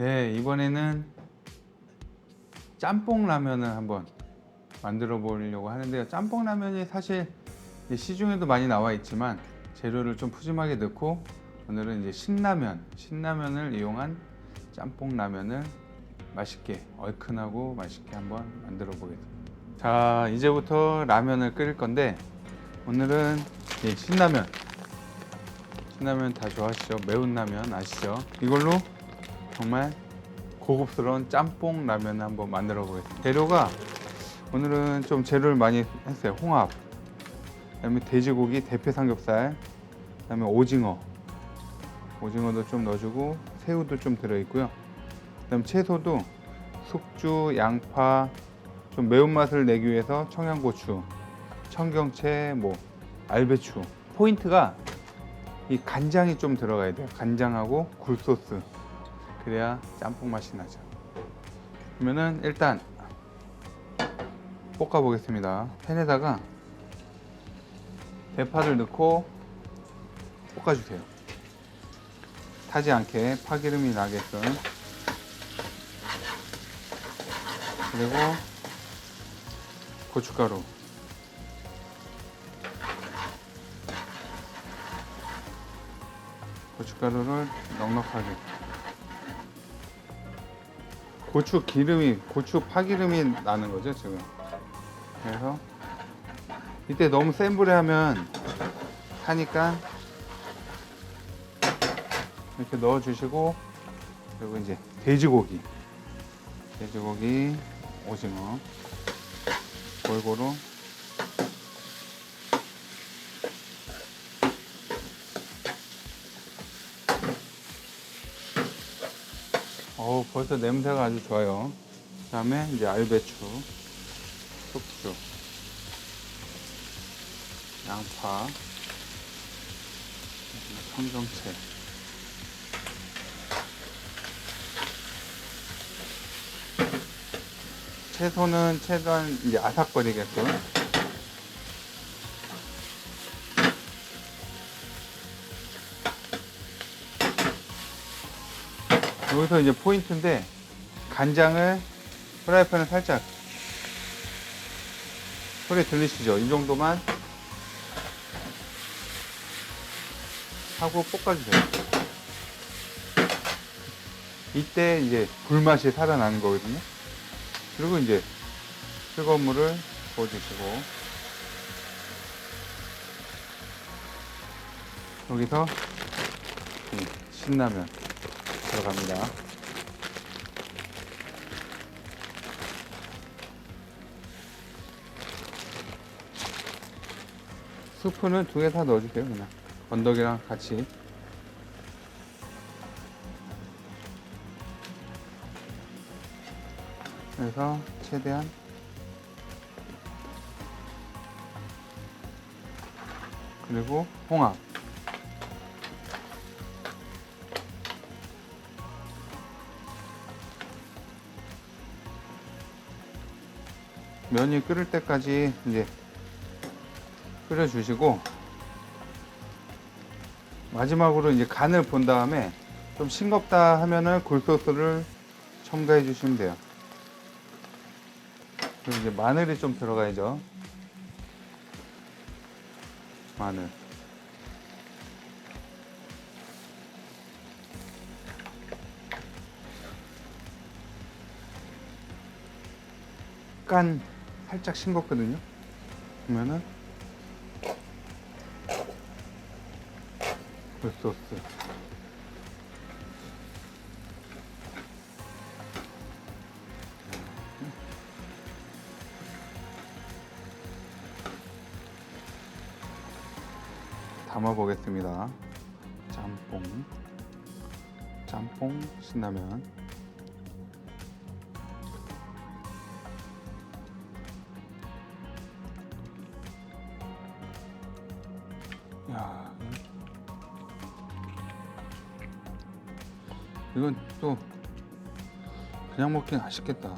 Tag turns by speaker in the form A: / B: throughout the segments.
A: 네, 이번에는 짬뽕 라면을 한번 만들어 보려고 하는데요. 짬뽕 라면이 사실 시중에도 많이 나와 있지만 재료를 좀 푸짐하게 넣고 오늘은 이제 신라면, 신라면을 이용한 짬뽕 라면을 맛있게 얼큰하고 맛있게 한번 만들어 보겠습니다. 자, 이제부터 라면을 끓일 건데 오늘은 이 신라면 신라면 다 좋아하시죠? 매운 라면 아시죠? 이걸로 정말 고급스러운 짬뽕 라면을 한번 만들어 보겠습니다. 재료가 오늘은 좀 재료를 많이 했어요. 홍합, 그다음에 돼지고기, 대패 삼겹살, 그다음에 오징어, 오징어도 좀 넣어주고 새우도 좀 들어 있고요. 그다음 채소도 숙주, 양파, 좀 매운맛을 내기 위해서 청양고추, 청경채, 뭐 알배추. 포인트가 이 간장이 좀 들어가야 돼요. 간장하고 굴소스. 그래야 짬뽕 맛이 나죠. 그러면은 일단 볶아 보겠습니다. 팬에다가 대파를 넣고 볶아 주세요. 타지 않게 파기름이 나게끔. 그리고 고춧가루. 고춧가루를 넉넉하게. 고추 기름이 고추 파기름이 나는 거죠 지금. 그래서 이때 너무 센 불에 하면 타니까 이렇게 넣어 주시고 그리고 이제 돼지고기 돼지고기 오징어 골고루 벌써 냄새가 아주 좋아요. 그 다음에 이제 알배추 숙주 양파 청경채. 채소는 최대한 이제 아삭거리게끔 여기서 이제 포인트인데 간장을 프라이팬을 살짝 소리 들리시죠? 이 정도만 하고 볶아주세요. 이때 이제 불맛이 살아나는 거거든요. 그리고 이제 뜨거운 물을 부어주시고 여기서 이 신라면 들어갑니다. 스프는 두 개 다 넣어주세요 그냥. 건더기랑 같이. 그래서 최대한 그리고 홍합 면이 끓을 때까지 이제 끓여주시고 마지막으로 이제 간을 본 다음에 좀 싱겁다 하면은 굴소스를 첨가해 주시면 돼요. 그리고 이제 마늘이 좀 들어가야죠. 마늘. 깐 살짝 싱겁거든요. 그러면은 굴소스. 담아 보겠습니다. 짬뽕. 짬뽕 신라면. 이건 또 그냥 먹긴 아쉽겠다.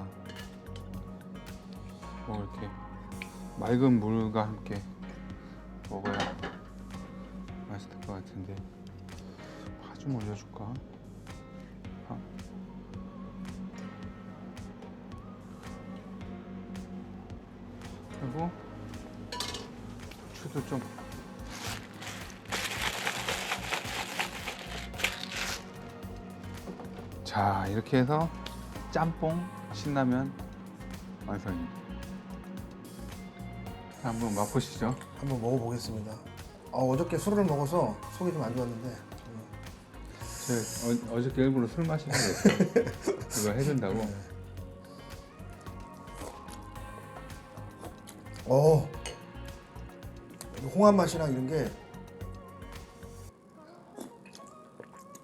A: 뭐 이렇게 맑은 물과 함께 먹어야 맛있을 것 같은데 파 좀 올려줄까? 파. 그리고 추도 좀 자, 이렇게 해서 짬뽕 신라면 완성입니다. 한번 맛보시죠.
B: 한번 먹어보겠습니다. 어, 어저께 술을 먹어서 속이 좀 안 좋았는데
A: 제가 어, 어저께 일부러 술 마시는 거였어요. 이거 해준다고.
B: 어 홍합 맛이랑 이런 게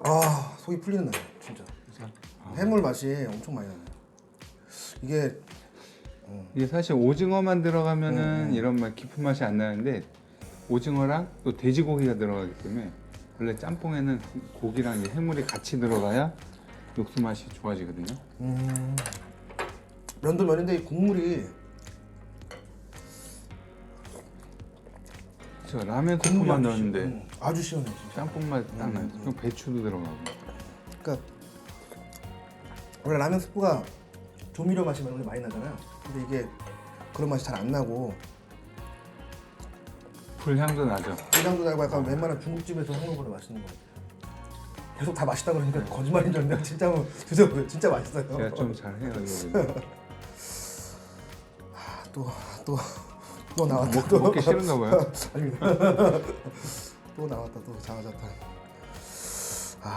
B: 아, 속이 풀리는 날 해물 맛이 엄청 많이 나요. 이게
A: 이게 사실 오징어만 들어가면은
B: 음.
A: 이런 맛 깊은 맛이 안 나는데 오징어랑 또 돼지고기가 들어가기 때문에 원래 짬뽕에는 고기랑 이 해물이 같이 들어가야 육수 맛이 좋아지거든요.
B: 음, 면도 면인데 이 국물이
A: 저 라면
B: 국물이
A: 소스만
B: 아주
A: 넣었는데
B: 시- 음, 아주 시원해 진짜.
A: 짬뽕 맛 딱 나요.
B: 음.
A: 그리고 배추도 들어가고.
B: 그러니까 원래 라면 스프가 조미료 맛이 원래 많이 나잖아요. 근데 이게 그런 맛이 잘 안 나고
A: 불향도 나죠.
B: 불량도 나고 약간 웬만한 중국집에서 하는 것보다 맛있는 것 같아요. 계속 다 맛있다 그러니까 거짓말인 줄 알았는데 진짜 한번 드셔보세요. 진짜 맛있어요.
A: 제가 좀 잘해요. 이거.
B: 또또 또 나왔다.
A: 먹,
B: 또.
A: 먹기 싫은가 봐요.
B: 아닙니다. 또 나왔다 또 장어자탄. 아,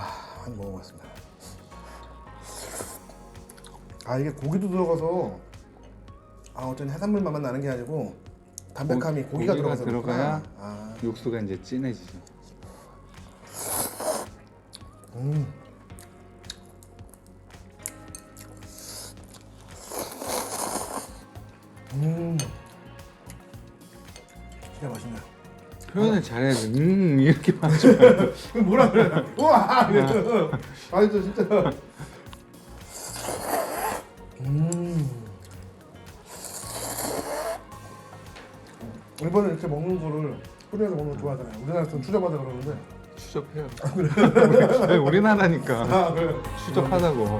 B: 한 먹어봤습니다. 아 이게 고기도 들어가서 아 어쩐 해산물 맛만 나는 게 아니고 담백함이
A: 고-
B: 고기가,
A: 고기가
B: 들어가서
A: 들어가야
B: 그렇구나. 아,
A: 육수가 이제 진해지죠.
B: 음. 음. 진짜 맛있네.
A: 표현을 잘해야지. 음 이렇게.
B: 그럼 뭐라 그래? 우와! 아니 저 진짜. 음. 일본은 이렇게 먹는 거를 코리아에서 먹는 거 좋아하잖아요. 우리나라에서는 추잡하다 그러는데.
A: 추접해요. 우리나라니까
B: 아 그래.
A: 추접하다고.